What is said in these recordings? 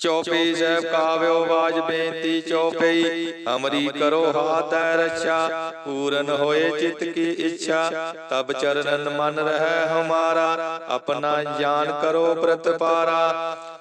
ਚੌਪਈ ਸਾਹਿਬ ਕਾਵਿਓ ਬਾਜ ਬੇਨਤੀ ਚੌਪਈ ਅਮਰੀ ਕਰੋ ਹਾਥੈ ਰੱਛਾ। ਪੂਰਨ ਹੋਏ ਚਿਤ ਕੀ ਇੱਛਾ। ਤਬ ਚਰਨਨ ਮਨ ਰਹਿ ਹਮਾਰਾ। ਆਪਣਾ ਜਾਨ ਕਰੋ ਪ੍ਰਤਪਾਰਾ।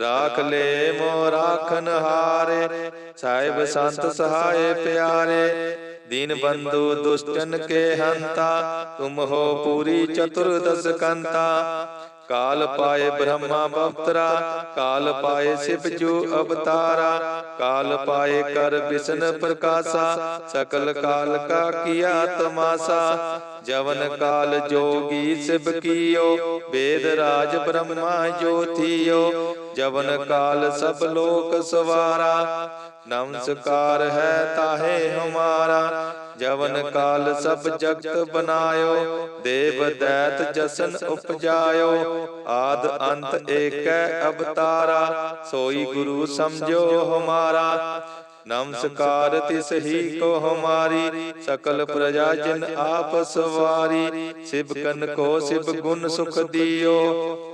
ਰਾਖ ਲੈ ਮੋ ਰਾਖਨ ਹਾਰੇ। ਸਾਹਿਬ ਸੰਤ ਸਹਾਏ ਪਿਆਰੇ, ਦੀਨ ਬੰਧੂ ਦੁਸ਼ਟਨ ਕੇ ਹੰਤਾ, ਤੁਮ ਹੋ ਪੂਰੀ ਚਤੁਰਦਸ ਕੰਤਾ ਕਾਲ ਪਾਏ ਬ੍ਰਹਮਾ ਬਵਤਰਾ, ਕਾਲ ਪਾਏ ਸਿਵ ਜੋ ਅਵਤਾਰਾ। ਕਾਲ ਪਾਏ ਕਰ ਬਿਸ਼ਨ ਪ੍ਰਕਾਸ਼ਾ, ਸਕਲ ਕਾਲ ਕਾ ਕੀਆ ਤਮਾਸਾ। ਜਵਨ ਕਾਲ ਜੋਗੀ ਸਿਵ ਕੀਓ, ਵੇਦ ਰਾਜ ਬ੍ਰਹਮਾ ਜੋਤੀਓ। ਜਵਨ ਕਾਲ ਸਭ ਲੋਕ ਸਵਾਰਾ, ਨਮਸਕਾਰ ਹੈ ਤਾਹੇ ਹਮਾਰਾ। ਜਵਨ ਕਾਲ ਸਭ ਜਗਤ ਬਨਾਇਓ, ਦੇਵ ਦੈਤ ਜਸਨ ਉਪਜਾਇਓ। ਆਦ ਅੰਤ ਏਕੈ ਅਵਤਾਰਾ, ਸੋਈ ਗੁਰੂ ਸਮਝੋ ਹਮਾਰਾ। ਨਮਸਕਾਰ ਤਿਸ ਹੀ ਕੋ ਹਮਾਰੀ, ਸਕਲ ਪ੍ਰਜਾ ਜਨ ਆਪ ਸਵਾਰੀ। ਸਿਵ ਕਨ ਕੋ ਸਿਵ ਗੁਣ ਸੁਖ ਦਿਓ।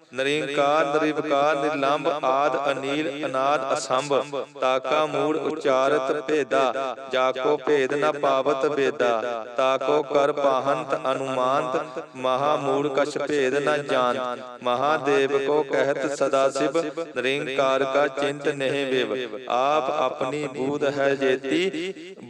ਨਰਿੰਕਾਰ ਨਿਰਵਕਾਰ ਨਿਰਲੰਭ ਆਦ, ਅਨੀਲ, ਅਨਾਦ, ਅਸੰਭ, ਤਾਕਾ, ਮੂੜ, ਉਚਾਰਤ, ਭੇਦਾ, ਜਾਕੋ, ਭੇਦ ਨ ਪਾਵਤ, ਵੇਦਾ, ਤਾਕੋ, ਕਰ, ਪਾਹੰਤ, ਅਨੁਮਾਨਤ, ਮਹਾ, ਮੂੜ, ਕਛ, ਭੇਦ ਨ ਜਾਣ ਮਹਾਦੇਵ ਕੋ ਕਹਿਤ, ਸਦਾ ਸਿਵ ਨਰਿੰਕਾਰ ਕਾ ਚਿੰਤ, ਨਹੀਂ, ਵਿਵ, ਆਪ ਆਪਣੀ ਬੂਧ ਹੈ ਜੇਤੀ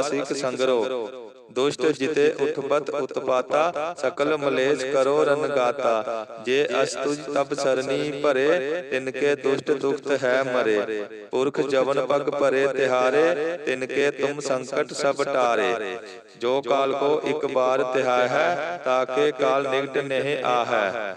ਅਸਿਖ ਸੰਗਰੋ ਦੁਸ਼ਟ ਜਿਤੇ ਉਠਪਤ ਉਤਪਾਤਾ ਸਕਲ ਮਲੇਸ਼ ਕਰੋ ਰਨ ਗਾਤਾ। ਜੇ ਅਸਤੁਜ ਤਬ ਸਰਨੀ ਭਰੇ ਤਿਨਕੇ ਦੁਸ਼ਟ ਦੁਖਤ ਹੈ ਮਰੇ। ਪੁਰਖ ਜਵਨ ਪਗ ਭਰੇ ਤਿਹਾਰੇ ਤਿਨਕੇ ਤੁਮ ਸੰਕਟ ਸਭ ਟਾਰੇ। ਜੋ ਕਾਲ ਕੋ ਇੱਕ ਬਾਰ ਤਿਹਾਇ ਹੈ ਤਾਕੇ ਕਾਲ ਨਿਕਟ ਨਹੀਂ ਆਹੈ।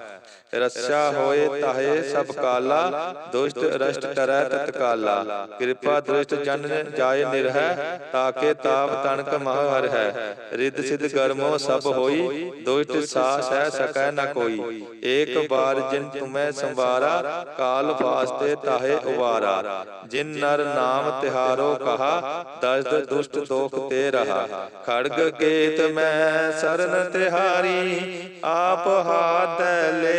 ਰਸਾ ਹੋਏ ਤਾਹੇ ਸਭ ਕਾਲਾ, ਦੁਸ਼ਟ ਰਸ਼ਟ ਕਰੈ ਤਤਕਾਲਾ ਕਿਰਪਾ ਦ੍ਰਿਸ਼ਟ ਜਨ ਜਾਏ ਨਿਰਹਿ, ਤਾਕੇ ਤਾਪ ਤਣਕ ਮਹ ਹਰ ਹੈ। ਰਿੱਧ ਸਿਧ ਕਰਮੋ ਸਭ ਹੋਈ, ਦੁਸ਼ਟ ਸਾਸ ਹੈ ਸਕੈ ਨ ਕੋਈ। ਏਕ ਬਾਰ ਜਿਨ ਤੁਮੈ ਸੰਵਾਰਾ, ਕਾਲ ਵਾਸਤੇ ਤਾਹੇ ਉਵਾਰਾ। ਜਿਨ ਨਰ ਨਾਮ ਤਿਹਾਰੋ ਕਹਾ ਦਰਦ ਦੁਸ਼ਟ ਦੋਖ ਤੇ ਰਹਾ। ਖੜਗ ਕੇਤ ਮੈਂ ਸਰਨ ਤਿਹਾਰੀ, ਆਪ ਹਾਥ ਲੈ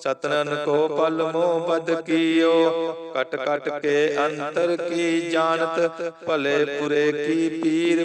ਸਤਨਨ ਕੋ ਪਲ ਮੋ ਬਦ ਕੀਓ। ਕਟ ਕਟ ਕੇ ਅੰਤਰ ਕੀ ਜਾਣਤ, ਭਲੇ ਪੁਰੇ ਕੀ ਪੀਰ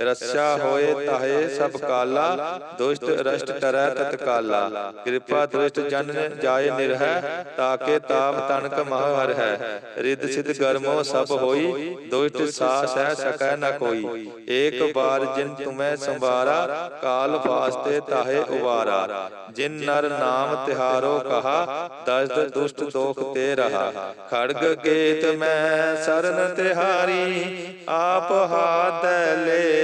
ਰਸਿਆ ਹੋਏ ਤਾਹੇ ਸਭ ਕਾਲਾ, ਦੁਸ਼ਟ ਰਸ਼ਟ ਟਰੈ ਤਤਕਾਲਾ ਕਿਰਪਾ ਦੁਸ਼ਟ ਜਨ ਜਾਏ ਨਿਰਹਿ, ਤਾਕੇ ਤਾਪ ਤਨਕ ਮਹ ਹਰ ਹੈ। ਰਿੱਧ ਸਿਧ ਗਰਮੋ ਸਭ ਹੋਈ, ਦੁਸ਼ਟ ਸਾ ਸਹਿ ਸਕੈ ਨ ਕੋਈ। ਏਕ ਬਾਰ ਜਿਨ ਤੁਮੈ ਸੰਵਾਰਾ, ਕਾਲ ਵਾਸਤੇ ਤਾਹੇ ਉਵਾਰਾ। ਜਿਨ ਨਰ ਨਾਮ ਤਿਹਾਰੋ ਕਹਾ ਦਸਦ ਦੁਸ਼ਟ ਦੋਖ ਤੇ ਰਹਾ। ਖੜਗ ਗੇਤ ਮੈਂ ਸਰਨ ਤਿਹਾਰੀ, ਆਪ ਹਾਥ ਲੈ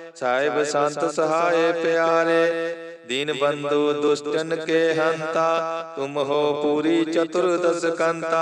ਸਾਹਿਬ ਸੰਤ ਸਹਾਏ ਪਿਆਰੇ ਦੀਨ ਬੰਧੂ ਦੁਸ਼ਟਨ ਕੇ ਹੰਤਾ ਤੁਮ ਹੋ ਪੂਰੀ ਚਤੁਰਦਸ ਕੰਤਾ।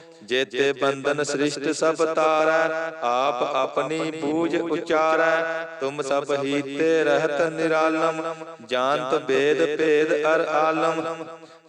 ਜੇਤੇ ਬੰਧਨ ਸ੍ਰਿਸ਼ਟ ਸਭ ਤਾਰੈ, ਆਪ ਆਪਣੀ ਬੂਝ ਉਚਾਰੈ। ਤੁਮ ਸਭ ਹੀਤੇ ਰਹਿਤ ਨਿਰਾਲਮ, ਜਾਣਤ ਵੇਦ ਭੇਦ ਅਰ ਆਲਮ।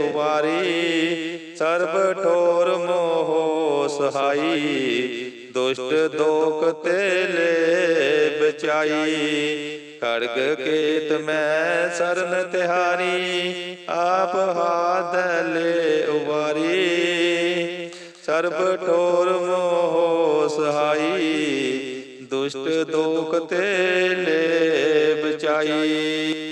ਉਵਾਰੀ ਸਰਬ ਠੋਰ ਮੋਹ ਸਹਾਈ, ਦੁਸ਼ਟ ਦੋਖ ਤੇ ਲੈ ਬਚਾਈ ਖੜਗ ਕੇਤ ਮੈਂ ਸਰਨ ਤਿਹਾਰੀ, ਆਪ ਹਾਥ ਲੈ ਉਵਾਰੀ ਸਰਬ ਠੋਰ ਮੋਹ ਸਹਾਈ, ਦੁਸ਼ਟ ਦੋਖ ਤੇ ਲੈ ਬਚਾਈ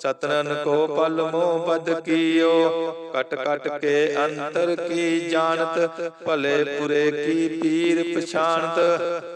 ਸਤਨਨ ਕੋ ਪਲ ਮੋ ਬਦ ਕੀਓ। ਕਟ ਕਟ ਕੇ ਅੰਤਰ ਕੀ ਜਾਣਤ, ਭਲੇ ਪੁਰੇ ਕੀ ਪੀਰ ਪਛਾਣਤ।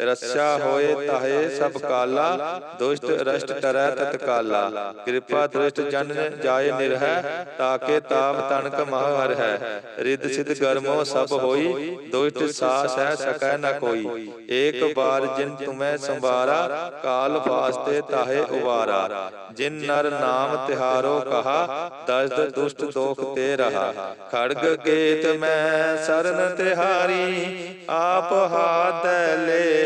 ਰਸਿਆ ਹੋਏ ਤਾਹੇ ਸਭ ਕਾਲਾ, ਦੁਸ਼ਟ ਰਸ਼ਟ ਟਰੈ ਤਤਕਾਲਾ ਕਿਰਪਾ ਦ੍ਰਿਸ਼ਟ ਜਨ ਜਾਏ ਨਿਰਹਿ, ਤਾਕੇ ਤਾਪ ਤਨਕ ਮਹ ਹਰ ਹੈ ਰਿੱਧ ਸਿਧ ਗਰਮੋ ਸਭ ਹੋਈ, ਦੁਸ਼ਟ ਸਾਸ ਹੈ ਸਕੈ ਨ ਕੋਈ। ਏਕ ਬਾਰ ਜਿਨ ਤੁਮੈ ਸੰਵਾਰਾ, ਕਾਲ ਫਾਸਤੇ ਤਾਹੇ ਉਵਾਰਾ। ਜਿਨ ਨਰ ਨਾਮ ਤਿਹਾਰੋ ਕਹਾ, ਦਸਦ ਦੁਸ਼ਟ ਦੋਖ ਤੇ ਰਹਾ। ਖੜਗ ਗੇਤ ਮੈਂ ਸਰਨ ਤਿਹਾਰੀ, ਆਪ ਹਾਥ ਲੈ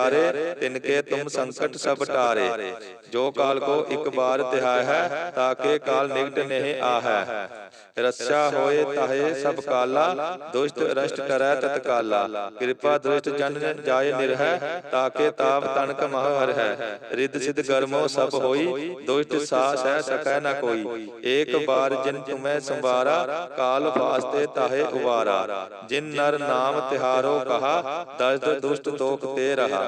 ਤਿਹਾਰੇ ਤਿਨਕੇ ਤੁਮ ਸੰਕਟ ਸਭ ਟਾਰੇ। ਜੋ ਕਾਲ ਕੋ ਇੱਕ ਬਾਰ ਤਿਹਾਇ ਹੈ ਤਾਕੇ ਕਾਲ ਨਿਕਟ ਨਹੀਂ ਆਹੈ। ਰੱਛਾ ਹੋਏ ਤਾਹੇ ਸਭ ਕਾਲਾ, ਦੁਸ਼ਟ ਰਸ਼ਟ ਕਰੈ ਤਤਕਾਲਾ ਕਿਰਪਾ ਦੁਸ਼ਟ ਜਨ ਜਾਏ ਨਿਰਹਿ ਤਾਕੇ ਤਾਪ ਤਨਕ ਮਹ ਹਰ ਹੈ ਰਿੱਧ ਸਿਧ ਗਰਮੋ ਸਭ ਹੋਈ, ਦੁਸ਼ਟ ਸਾਸ ਹੈ ਸਕੈ ਨ ਕੋਈ। ਏਕ ਬਾਰ ਜਿਨ ਤੁਮੈ ਸੰਵਾਰਾ, ਕਾਲ ਵਾਸਤੇ ਤਾਹੇ ਉਵਾਰਾ। ਜਿਨ ਨਰ ਨਾਮ ਤਿਹਾਰੋ ਕਹਾ ਦਸਦ ਦੁਸ਼ਟ ਤੋਕ ਤੇ ਰਹਾ।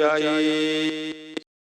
ਬਚਾਈ